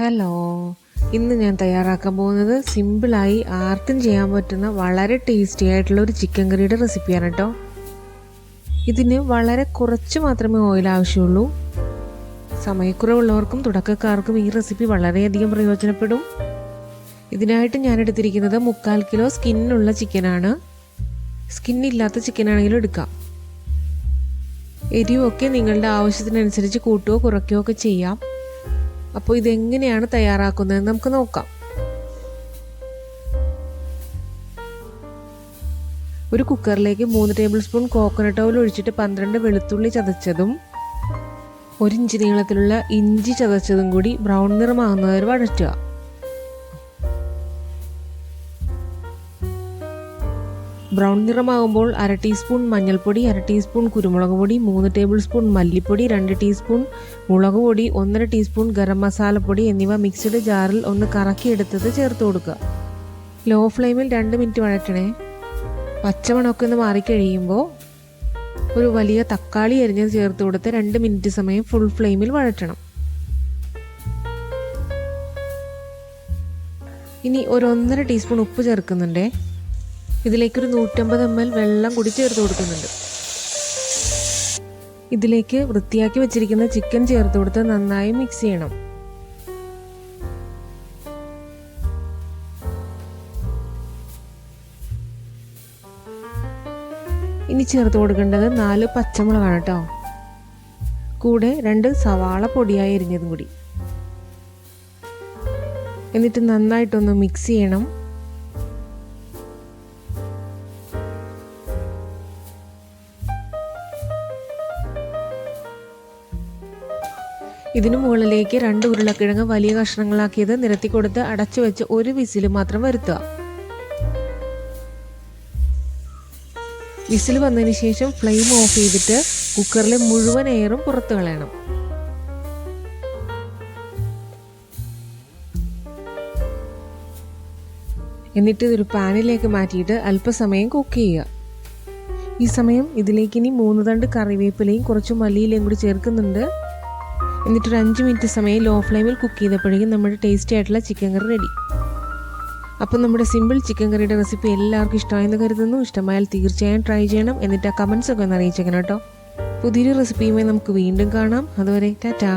Hello. ഇന്ന് ഞാൻ തയ്യാറാക്കാൻ പോകുന്നത് സിമ്പിളായി ആർക്കും ചെയ്യാൻ പറ്റുന്ന വളരെ ടേസ്റ്റി ആയിട്ടുള്ള ഒരു ചിക്കൻ കറിയുടെ റെസിപ്പിയാണ് കേട്ടോ ഇതിന് വളരെ കുറച്ച് മാത്രമേ ഓയിൽ ആവശ്യമുള്ളൂ. സമയക്കുറവുള്ളവർക്കും തുടക്കക്കാർക്കും ഈ റെസിപ്പി വളരെയധികം പ്രയോജനപ്പെടും. ഇതിനായിട്ട് ഞാൻ എടുത്തിരിക്കുന്നത് മുക്കാൽ കിലോ സ്കിന്നുള്ള ചിക്കനാണ്. സ്കിന്നില്ലാത്ത ചിക്കനാണെങ്കിലും എടുക്കാം. എരിവൊക്കെ നിങ്ങളുടെ ആവശ്യത്തിനനുസരിച്ച് കൂട്ടുകയോ കുറയ്ക്കുകയോ ഒക്കെ ചെയ്യാം. അപ്പോൾ ഇതെങ്ങനെയാണ് തയ്യാറാക്കുന്നത് നമുക്ക് നോക്കാം. ഒരു കുക്കറിലേക്ക് മൂന്ന് ടേബിൾ സ്പൂൺ കോക്കനട്ട് ഓയിൽ ഒഴിച്ചിട്ട് പന്ത്രണ്ട് വെളുത്തുള്ളി ചതച്ചതും ഒരു നീളത്തിലുള്ള ഇഞ്ചി ചതച്ചതും കൂടി ബ്രൗൺ നിറമാകുന്നവരെ വഴറ്റുക. ബ്രൗൺ നിറമാകുമ്പോൾ അര ടീസ്പൂൺ മഞ്ഞൾപ്പൊടി അര ടീസ്പൂൺ കുരുമുളക് പൊടി മൂന്ന് ടേബിൾ സ്പൂൺ മല്ലിപ്പൊടി രണ്ട് ടീസ്പൂൺ മുളക് പൊടി ഒന്നര ടീസ്പൂൺ ഗരം മസാലപ്പൊടി എന്നിവ മിക്സഡ് ജാറിൽ ഒന്ന് കറക്കിയെടുത്തത് ചേർത്ത് കൊടുക്കുക. ലോ ഫ്ലെയിമിൽ രണ്ട് മിനിറ്റ് വഴറ്റണേ. പച്ചമണമൊക്കെ ഒന്ന് മാറിക്കഴിയുമ്പോൾ ഒരു വലിയ തക്കാളി അരിഞ്ഞത് ചേർത്ത് കൊടുത്ത് രണ്ട് മിനിറ്റ് സമയം ഫുൾ ഫ്ലെയിമിൽ വഴറ്റണം. ഇനി ഒരു ഒന്നര ടീസ്പൂൺ ഉപ്പ് ചേർക്കുന്നുണ്ടേ. ഇതിലേക്കൊരു നൂറ്റമ്പത് എം എൽ വെള്ളം കൂടി ചേർത്ത് കൊടുക്കുന്നുണ്ട്. ഇതിലേക്ക് വൃത്തിയാക്കി വെച്ചിരിക്കുന്ന ചിക്കൻ ചേർത്ത് കൊടുത്ത് നന്നായി മിക്സ് ചെയ്യണം. ഇനി ചേർത്ത് കൊടുക്കേണ്ടത് നാല് പച്ചമുളകാണ് കേട്ടോ കൂടെ രണ്ട് സവാള പൊടിയായി എരിഞ്ഞതും കൂടി. എന്നിട്ട് നന്നായിട്ടൊന്ന് മിക്സ് ചെയ്യണം. ഇതിനു മുകളിലേക്ക് രണ്ട് ഉരുളക്കിഴങ്ങ് വലിയ കഷ്ണങ്ങളാക്കിയത് നിരത്തി കൊടുത്ത് അടച്ചു വെച്ച് ഒരു വിസിൽ മാത്രം വരുത്തുക. വിസിൽ വന്നതിന് ശേഷം ഫ്ലെയിം ഓഫ് ചെയ്തിട്ട് കുക്കറിലെ മുഴുവൻ എയറും പുറത്തു കളയണം. എന്നിട്ട് ഇതൊരു പാനിലേക്ക് മാറ്റിയിട്ട് അല്പസമയം കുക്ക് ചെയ്യുക. ഈ സമയം ഇതിലേക്ക് ഇനി മൂന്ന് തണ്ട് കറിവേപ്പിലയും കുറച്ച് മല്ലിയിലയും കൂടി ചേർക്കുന്നുണ്ട്. എന്നിട്ടൊരു അഞ്ച് മിനിറ്റ് സമയം ലോ ഫ്ലെയിമിൽ കുക്ക് ചെയ്തപ്പോഴേക്കും നമ്മുടെ ടേസ്റ്റി ആയിട്ടുള്ള ചിക്കൻ കറി റെഡി അപ്പം നമ്മുടെ സിമ്പിൾ ചിക്കൻ കറിയുടെ റെസിപ്പി എല്ലാവർക്കും ഇഷ്ടമായെന്ന് കരുതുന്നു. ഇഷ്ടമായാൽ തീർച്ചയായും ട്രൈ ചെയ്യണം. എന്നിട്ട് ആ കമൻസ് ഒക്കെ ഒന്ന് അറിയിച്ചേക്കണം കേട്ടോ. പുതിയൊരു റെസിപ്പിയുമായി നമുക്ക് വീണ്ടും കാണാം. അതുവരെ ടാറ്റാ.